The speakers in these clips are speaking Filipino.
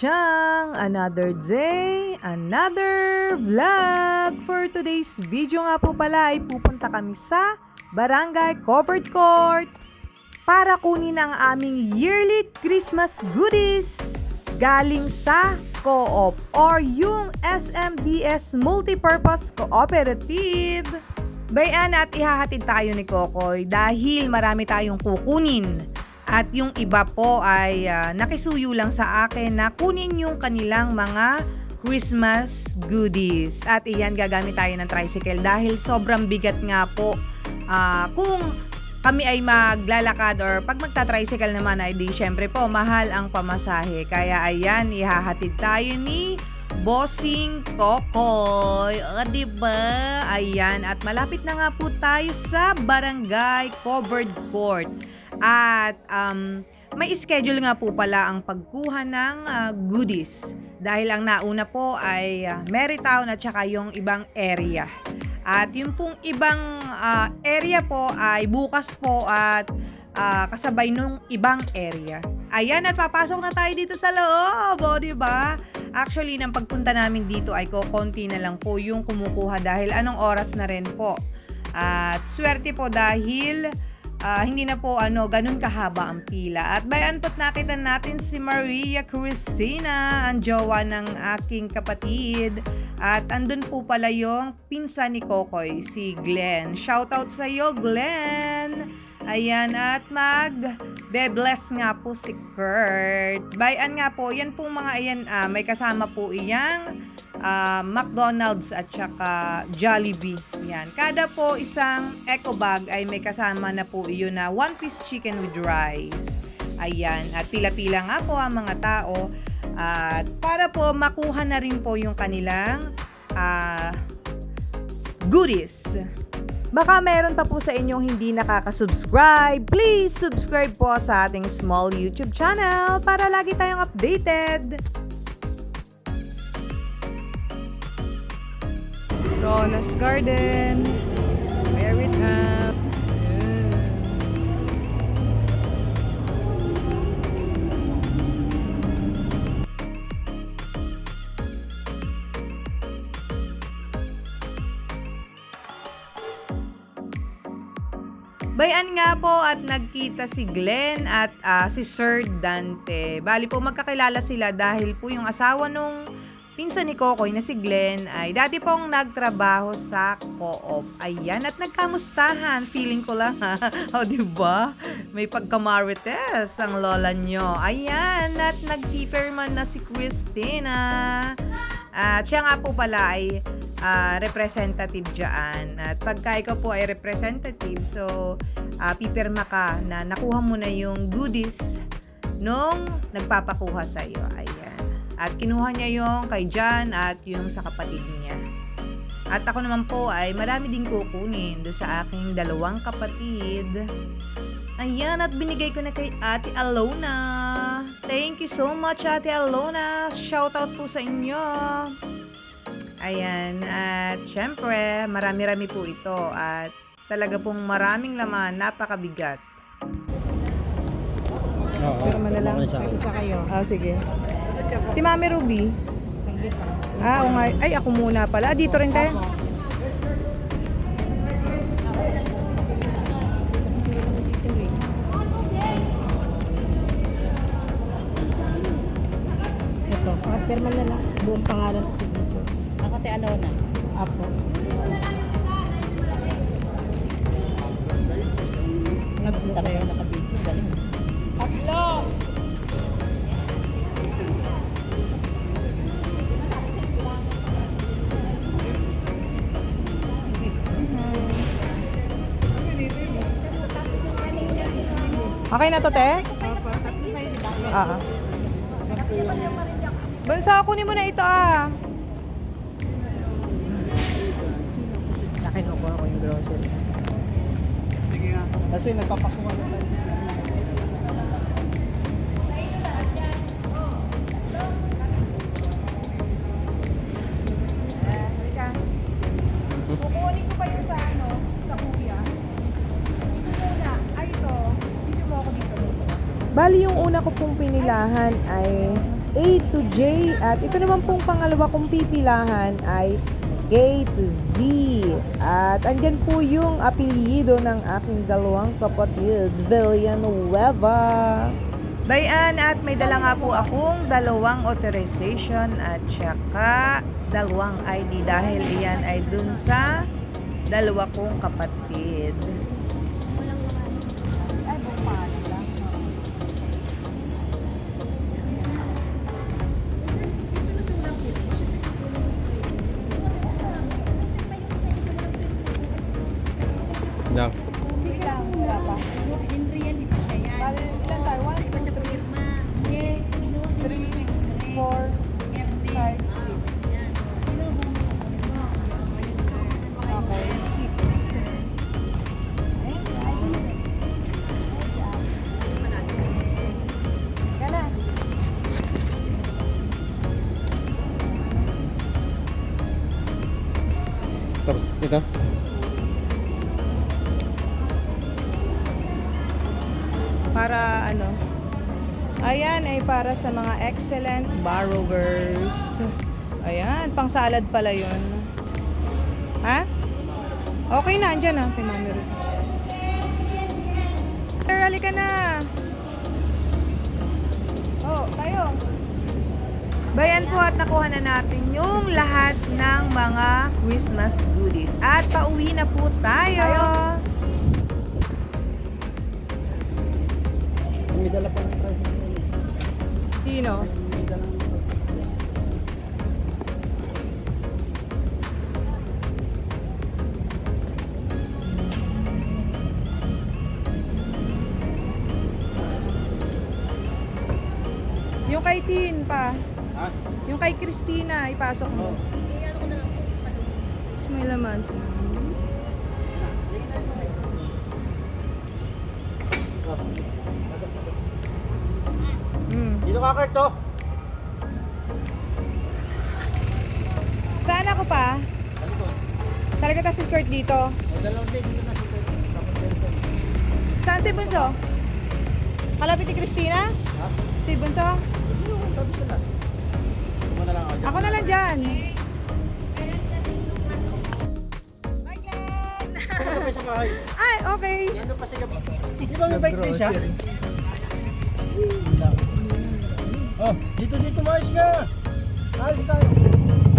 Chang! Another day, another vlog! For today's video nga po pala ay pupunta kami sa Barangay Covered Court para kunin ang aming yearly Christmas goodies galing sa Co-op or yung SMDS Multipurpose Cooperative. Bayan at ihahatid tayo ni Kokoy dahil marami tayong kukunin. At yung iba po ay ah, nakisuyo lang sa akin na kunin yung kanilang mga Christmas goodies. At iyan gagamit tayo ng tricycle dahil sobrang bigat nga po. Ah, kung kami ay maglalakad or pag magta-tricycle naman ay di syempre po mahal ang pamasahe. Kaya ayan, ihahatid tayo ni Bossing Kokoy. O, diba? Ayan. At malapit na nga po tayo sa Barangay Covered Court. At um, may schedule nga po pala ang pagkuha ng ah, goodies. Dahil ang nauna po ay uh, Marytown at saka yung ibang area. At yung pong ibang ah, area po ay bukas po at ah, kasabay nung ibang area. Ayan, at papasok na tayo dito sa loob, o, di ba? Actually, nang pagpunta namin dito ay kokonti na lang po yung kumukuha dahil anong oras na rin po. At swerte po dahil ah, hindi na po ano, ganun kahaba ang pila. At bayan po't nakita natin si Maria Cristina, ang jowa ng aking kapatid. At andun po pala yung pinsan ni Kokoy, si Glenn. Shoutout sa iyo, Glenn! Ayan, at mag be-bless nga po si Kurt. Bayan nga po, yan pong mga ayan, ah, may kasama po iyang ah, McDonald's at saka Jollibee. Yan. Kada po isang eco bag ay may kasama na po iyon na one piece chicken with rice. Ayan. At pila-pila nga po ang mga tao. At para po makuha na rin po yung kanilang ah, goodies. Baka meron pa po sa inyong hindi nakaka-subscribe. Please subscribe po sa ating small YouTube channel para lagi tayong updated. Rona's Garden. Marytown. Bayan nga po at nagkita si Glenn at ah, si Sir Dante. Bali po magkakilala sila dahil po yung asawa nung pinsan ni Kokoy na si Glenn ay dati pong nagtrabaho sa co-op. Ayan, at nagkamustahan. Feeling ko lang ha. o, diba? May pagkamarites ang lola nyo. Ayan, at nag-man na si Christina. At siya nga po pala ay ah, representative dyan. At pagka ikaw po ay representative, so ah, pipirma ka na nakuha mo na yung goodies nung nagpapakuha sa iyo. Ayan. At kinuha niya yung kay John at yung sa kapatid niya. At ako naman po ay marami din kukunin do sa aking dalawang kapatid. Ayan, at binigay ko na kay Ate Alona. Thank you so much, Ate Alona. Shoutout po sa inyo. Ayan, at syempre, marami-rami po ito. At talaga pong maraming laman, napakabigat. Oo. Pero man na lang. Okay sa kayo. Ah, sige. Si Mami Ruby. Ah, oo nga. Ay, ako muna pala. Ah, dito rin tayo. Ito. Kapirma na lang. Buong pangalan sa signature. Ako te Alona. Apo. Tapos kayo. Okay na to, te? Ah. Bansa, kunin mo na ito, ah. Nakinukuha ko yung grocery. Sige nga. Kasi nagpapasukan na tayo. Pinilahan ay A to J. At ito naman pong pangalawa kong pipilahan ay K to Z. At andyan po yung apelyido ng aking dalawang kapatid, Villanueva. Bayan at may dala nga po akong dalawang authorization at saka dalawang ID dahil iyan ay dun sa dalawa kong kapatid. Ay para sa mga excellent borrowers. Ayan, pang salad pala yun. Ha? Okay na, andyan na. Kay Mami Ruth. Sir, halika na. Oh, tayo. Bayan po at nakuha na natin yung lahat ng mga Christmas goodies. At pauwi na po tayo. May dala pa ng price. Sino? Yung kay Tin pa. Ha? Yung kay Christina, ipasok mo. Oh. Tapos may laman. Kurt, oh. Saan ako pa? Talaga ta si Kurt dito. Saan si Bunso? Kalapit ni Christina? Ha? Si Bunso? Ako na lang dyan. Sa bahay. Ay, okay. Yan pa siya. Di ba may bike din siya? Oh, dito dito maayos ka. Alis tayo.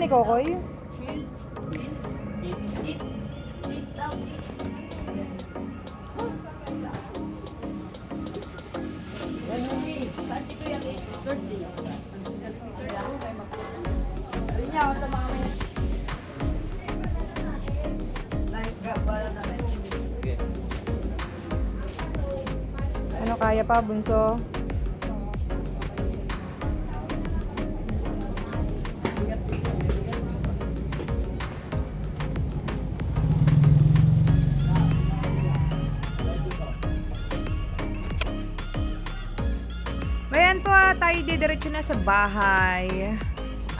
Ni Kokoy? Ano kaya pa, bunso? Tayo didiretso na sa bahay.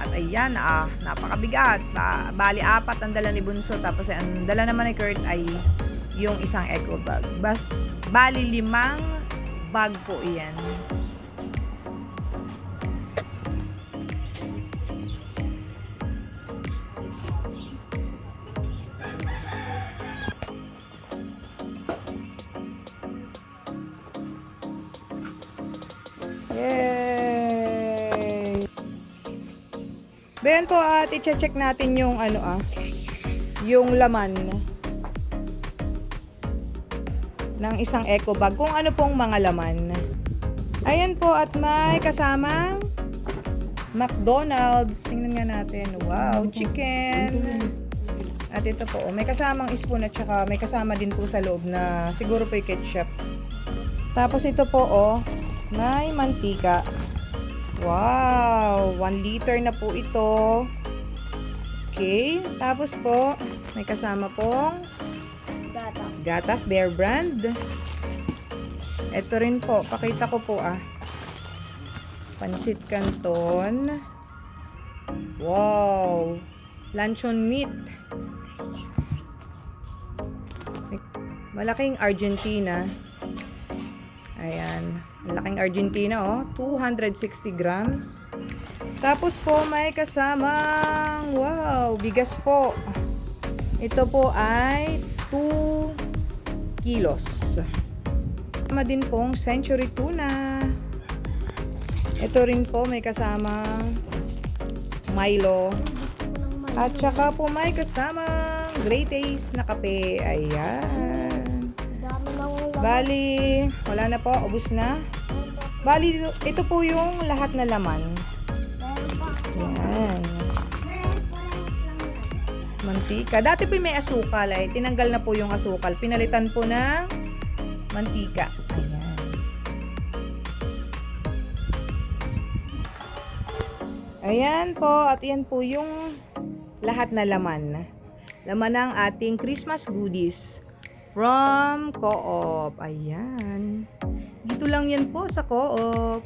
At ayan, ah, napakabigat. Ba bali, apat ang dala ni Bunso. Tapos ang dala naman ni Kurt ay yung isang eco bag. Bas, bali, limang bag po iyan. Bayan po at i-check natin yung ano ah, yung laman ng isang eco bag. Kung ano pong mga laman. Ayan po at may kasamang McDonald's. Tingnan nga natin. Wow, chicken. At ito po, may kasamang spoon at saka may kasama din po sa loob na siguro po yung ketchup. Tapos ito po, oh, may mantika. Wow! 1 liter na po ito. Okay. Tapos po, may kasama pong Gata. gatas Bear Brand. Ito rin po, pakita ko po ah. Pansit Canton. Wow! Luncheon meat. Malaking Argentina. Ayan. Malaking Argentina, oh. 260 grams. Tapos po, may kasamang, wow, bigas po. Ito po ay 2 kilos. Kasama din pong century tuna. Ito rin po, may kasamang Milo. At saka po may kasamang Great Taste na kape. Ayan. Bali, wala na po, ubos na. Bali, ito po yung lahat na laman. Yan. Mantika. Dati po may asukal ay tinanggal na po yung asukal. Pinalitan po ng mantika. Ayan. Ayan po, at yan po yung lahat na laman. Laman ng ating Christmas goodies from Co-op. Ayan. Dito lang yan po sa Co-op.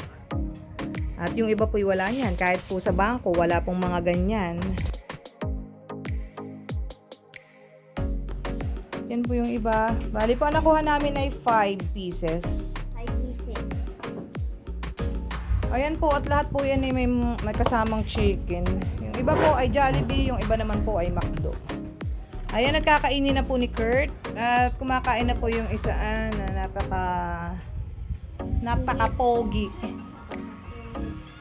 At yung iba po'y wala niyan. Kahit po sa bangko, wala pong mga ganyan. Yan po yung iba. Bali po, nakuha namin ay 5 pieces. Ay, pieces. Ayan po, at lahat po yan ay may, may kasamang chicken. Yung iba po ay Jollibee, yung iba naman po ay McDo. Ayan, nagkakainin na po ni Kurt. At kumakain na po yung isa ah, na napaka napaka-pogi.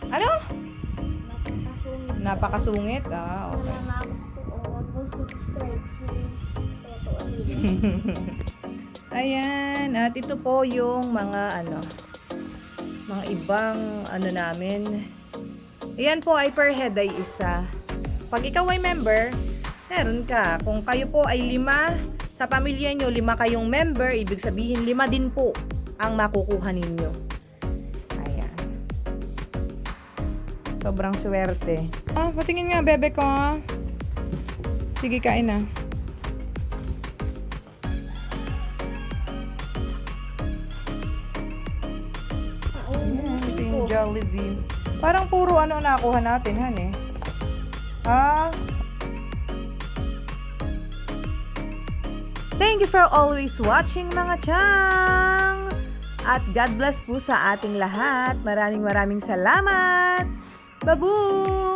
Ano? Napakasungit. Napakasungit. Ah, okay. Ayan, at ito po yung mga ano, mga ibang ano namin. Ayan po ay per head ay isa. Pag ikaw ay member, meron ka. Kung kayo po ay lima, sa pamilya nyo, lima kayong member, ibig sabihin lima din po ang makukuha ninyo. Ayan. Sobrang swerte. Ah, patingin nga, bebe ko. Sige, kain na. Ito yung Jollibee. Parang puro ano nakuha natin, han eh. Ah. Thank you for always watching mga chang! At God bless po sa ating lahat. Maraming maraming salamat! Babu!